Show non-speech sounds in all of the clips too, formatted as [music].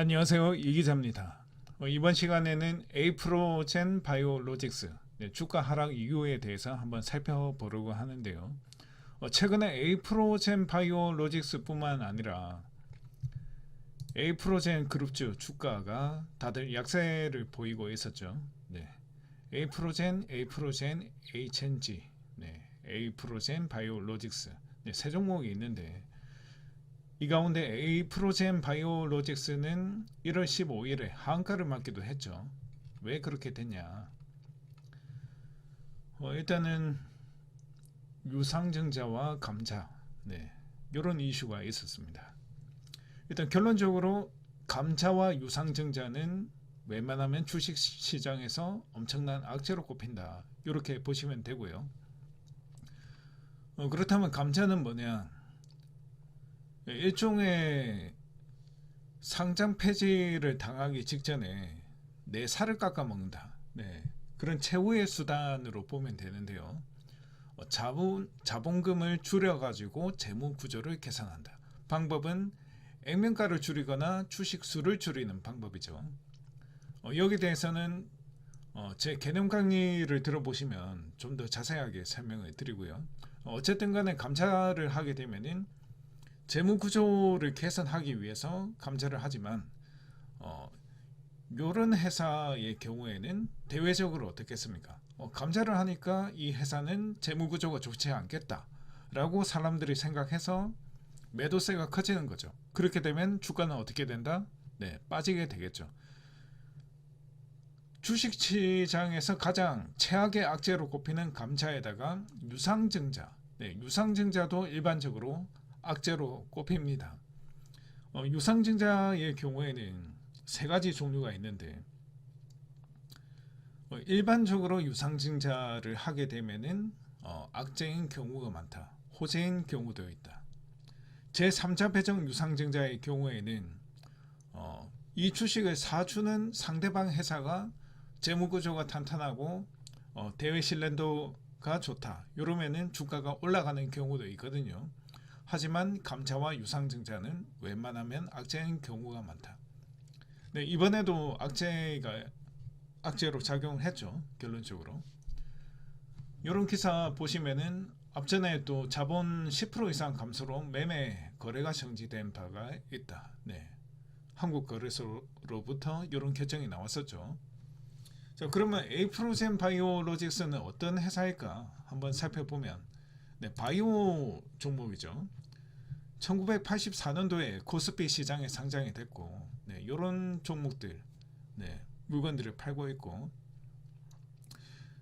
안녕하세요 이 기자입니다. 어, 이번 시간에는 에이프로젠 바이오로직스 네, 주가 하락 이유에 대해서 한번 살펴보려고 하는데요. 어, 최근에 에이프로젠 바이오로직스뿐만 아니라 에이프로젠 그룹주 주가가 다들 약세를 보이고 있었죠. 네. 에이프로젠, 에이프로젠, HNG, 네. 에이프로젠 바이오로직스 네, 세 종목이 있는데 이 가운데 에이프로젠 바이오로직스는 1월 15일에 하한가를 맞기도 했죠. 왜 그렇게 됐냐? 어, 일단은 유상증자와 감자, 네, 이런 이슈가 있었습니다. 일단 결론적으로 감자와 유상증자는 웬만하면 주식 시장에서 엄청난 악재로 꼽힌다. 이렇게 보시면 되고요. 어, 그렇다면 감자는 뭐냐? 네, 일종의 상장 폐지를 당하기 직전에 내 살을 깎아 먹는다. 네, 그런 최후의 수단으로 보면 되는데요. 어, 자본 자본금을 줄여 가지고 재무 구조를 개선한다. 방법은 액면가를 줄이거나 주식 수를 줄이는 방법이죠. 어, 여기 대해서는 어, 제 개념 강의를 들어보시면 좀 더 자세하게 설명을 드리고요. 어, 어쨌든 간에 감사를 하게 되면은 재무 구조를 개선하기 위해서 감사를 하지만 어, 이런 회사의 경우에는 대외적으로 어떻겠습니까? 어, 감사를 하니까 이 회사는 재무 구조가 좋지 않겠다라고 사람들이 생각해서 매도세가 커지는 거죠. 그렇게 되면 주가는 어떻게 된다? 네, 빠지게 되겠죠. 주식시장에서 가장 최악의 악재로 꼽히는 감자에다가 유상증자, 네, 유상증자도 일반적으로 악재로 꼽힙니다. 어, 유상증자의 경우에는 세 가지 종류가 있는데 어, 일반적으로 유상증자를 하게 되면은 어, 악재인 경우가 많다. 호재인 경우도 있다. 제3자 배정 유상증자의 경우에는 어, 이 주식을 사주는 상대방 회사가 재무구조가 탄탄하고 어, 대외 신뢰도가 좋다. 이러면은 주가가 올라가는 경우도 있거든요. 하지만 감자와 유상증자는 웬만하면 악재인 경우가 많다. 네, 이번에도 악재가 악재로 작용을 했죠. 결론적으로. 이런 기사 보시면은 앞전에 또 자본 10% 이상 감소로 매매 거래가 정지된 바가 있다. 네. 한국 거래소로부터 이런 결정이 나왔었죠. 자, 그러면 에이프로젠 바이오로직스는 어떤 회사일까 한번 살펴보면 네, 바이오 종목이죠. 1984년도에 코스피 시장에 상장이 됐고 네, 이런 종목들 네, 물건들을 팔고 있고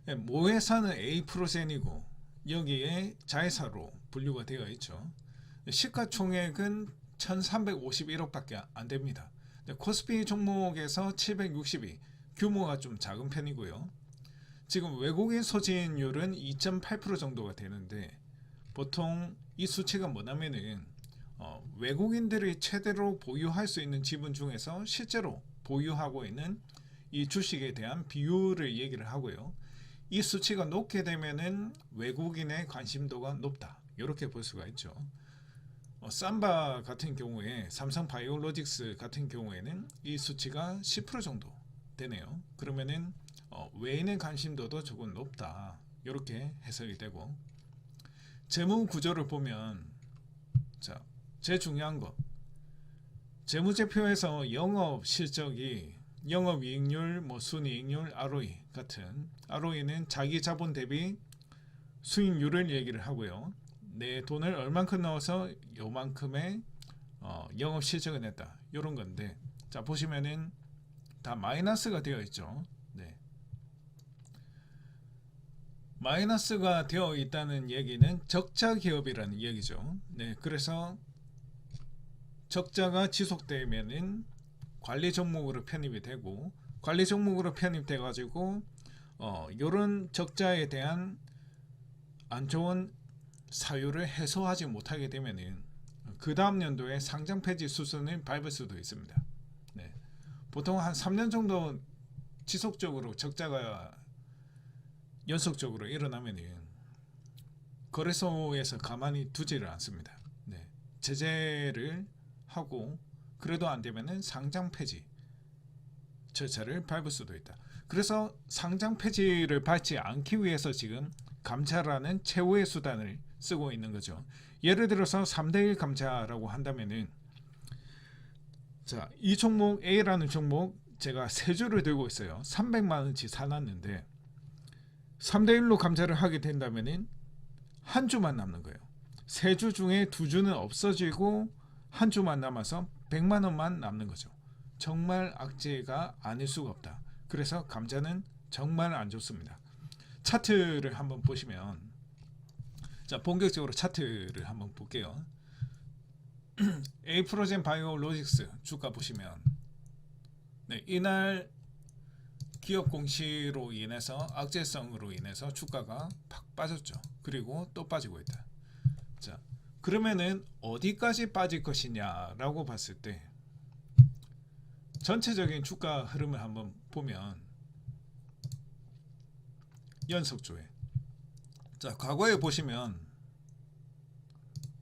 네, 모회사는 A%이고 여기에 자회사로 분류가 되어 있죠. 시가총액은 1351억 밖에 안 됩니다. 네, 코스피 종목에서 762 규모가 좀 작은 편이고요. 지금 외국인 소진율은 2.8% 정도가 되는데 보통 이 수치가 뭐냐면은 어, 외국인들이 최대로 보유할 수 있는 지분 중에서 실제로 보유하고 있는 이 주식에 대한 비율을 얘기를 하고요. 이 수치가 높게 되면은 외국인의 관심도가 높다. 이렇게 볼 수가 있죠. 어, 삼바 같은 경우에 삼성 바이오로직스 같은 경우에는 이 수치가 10% 정도 되네요. 그러면은 어, 외인의 관심도도 조금 높다. 이렇게 해석이 되고 재무 구조를 보면 자 제일 중요한 거 재무제표에서 영업 실적이 영업 이익률, 뭐 순이익률, ROE 같은 ROE는 자기 자본 대비 수익률을 얘기를 하고요. 내 돈을 얼만큼 넣어서 요만큼의 어, 영업 실적을 냈다. 이런 건데 자 보시면은 다 마이너스가 되어 있죠. 네. 마이너스가 되어 있다는 얘기는 적자 기업이라는 얘기죠. 네, 그래서 적자가 지속되면은 관리 종목으로 편입이 되고 관리 종목으로 편입돼 가지고 어 요런 적자에 대한 안 좋은 사유를 해소하지 못하게 되면은 그 다음 연도에 상장 폐지 수순을 밟을 수도 있습니다. 네. 보통 한 3년 정도 지속적으로 적자가 연속적으로 일어나면은 거래소에서 가만히 두지를 않습니다. 네. 제재를 하고 그래도 안 되면은 상장 폐지 절차를 밟을 수도 있다. 그래서 상장 폐지를 밟지 않기 위해서 지금 감차라는 최후의 수단을 쓰고 있는 거죠. 예를 들어서 3대1 감차라고 한다면은 자, 이 종목 A라는 종목 제가 세 주를 들고 있어요. 300만 원치 사놨는데 3대 1로 감차를 하게 된다면은 한 주만 남는 거예요. 세 주 중에 두 주는 없어지고 한 주만 남아서 100만 원만 남는 거죠. 정말 악재가 아닐 수가 없다. 그래서 감자는 정말 안 좋습니다. 차트를 한번 보시면 자 본격적으로 차트를 한번 볼게요. [clears throat] 에이프로젠 바이오 로직스 주가 보시면 네, 이날 기업 공시로 인해서 악재성으로 인해서 주가가 팍 빠졌죠. 그리고 또 빠지고 있다. 자, 그러면은 어디까지 빠질 것이냐라고 봤을 때 전체적인 주가 흐름을 한번 보면 연속조회. 자, 과거에 보시면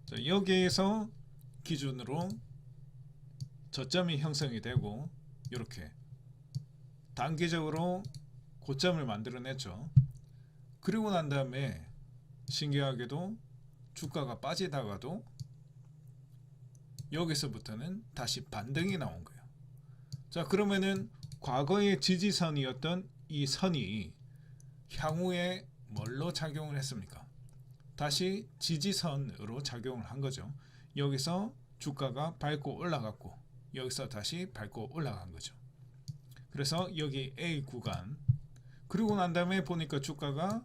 자, 여기에서 기준으로 저점이 형성이 되고 이렇게 단기적으로 고점을 만들어냈죠. 그리고 난 다음에 신기하게도 주가가 빠지다가도 여기서부터는 다시 반등이 나온 거예요. 자, 그러면은 과거의 지지선이었던 이 선이 향후에 뭘로 작용을 했습니까? 다시 지지선으로 작용을 한 거죠. 여기서 주가가 밟고 올라갔고 여기서 다시 밟고 올라간 거죠. 그래서 여기 A 구간 그리고 난 다음에 보니까 주가가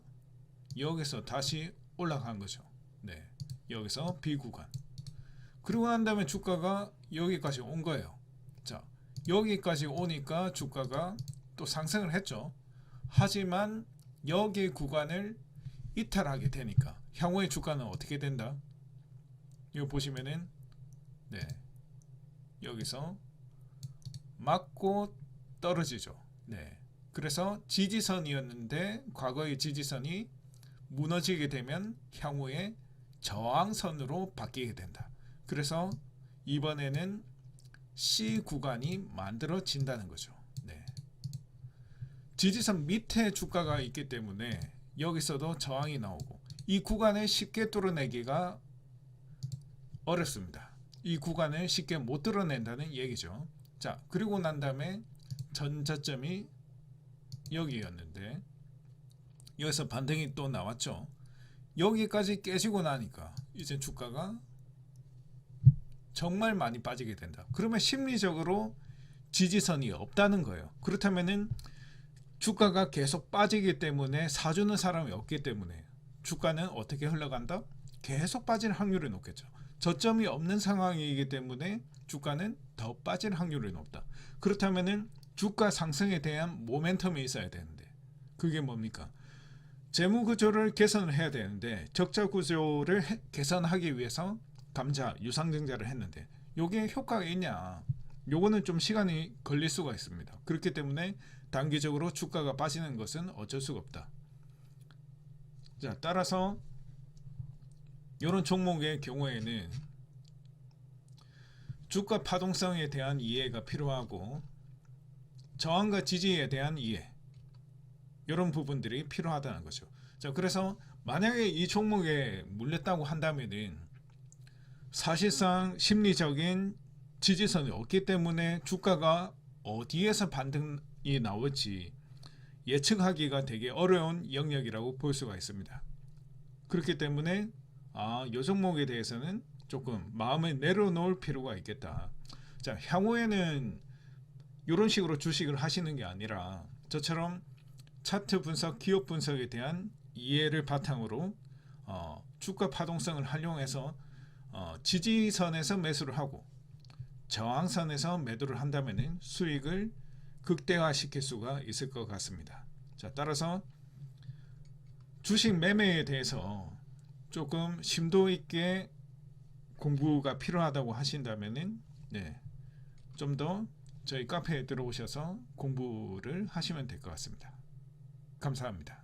여기서 다시 올라간 거죠. 네. 여기서 B 구간. 그리고 난 다음에 주가가 여기까지 온 거예요. 자, 여기까지 오니까 주가가 또 상승을 했죠. 하지만 여기 구간을 이탈하게 되니까 향후의 주가는 어떻게 된다? 이거 보시면은 네. 여기서 맞고 떨어지죠. 네. 그래서 지지선이었는데 과거의 지지선이 무너지게 되면 향후에 저항선으로 바뀌게 된다. 그래서 이번에는 C 구간이 만들어진다는 거죠. 네. 지지선 밑에 주가가 있기 때문에 여기서도 저항이 나오고 이 구간을 쉽게 뚫어내기가 어렵습니다. 이 구간을 쉽게 못 뚫어낸다는 얘기죠. 자, 그리고 난 다음에 전 저점이 여기였는데 여기서 반등이 또 나왔죠. 여기까지 깨지고 나니까 이제 주가가 정말 많이 빠지게 된다. 그러면 심리적으로 지지선이 없다는 거예요. 그렇다면은 주가가 계속 빠지기 때문에 사주는 사람이 없기 때문에 주가는 어떻게 흘러간다? 계속 빠질 확률이 높겠죠. 저점이 없는 상황이기 때문에 주가는 더 빠질 확률이 높다. 그렇다면은 주가 상승에 대한 모멘텀이 있어야 되는데 그게 뭡니까? 재무 구조를 개선을 해야 되는데 적자 구조를 해- 개선하기 위해서 감자 유상증자를 했는데 요게 효과가 있냐? 요거는 좀 시간이 걸릴 수가 있습니다. 그렇기 때문에 단기적으로 주가가 빠지는 것은 어쩔 수가 없다. 자, 따라서 이런 종목의 경우에는 주가 파동성에 대한 이해가 필요하고 저항과 지지에 대한 이해 이런 부분들이 필요하다는 거죠. 자, 그래서 만약에 이 종목에 물렸다고 한다면은 사실상 심리적인 지지선이 없기 때문에 주가가 어디에서 반등이 나올지 예측하기가 되게 어려운 영역이라고 볼 수가 있습니다. 그렇기 때문에 아, 요 종목에 대해서는 조금 마음을 내려놓을 필요가 있겠다. 자, 향후에는 이런 식으로 주식을 하시는 게 아니라 저처럼 차트 분석, 기업 분석에 대한 이해를 바탕으로 어, 주가 파동성을 활용해서 어, 지지선에서 매수를 하고 저항선에서 매도를 한다면 수익을 극대화시킬 수가 있을 것 같습니다. 자, 따라서 주식 매매에 대해서 조금 심도 있게 공부가 필요하다고 하신다면은 네, 좀더 저희 카페에 들어오셔서 공부를 하시면 될 것 같습니다. 감사합니다.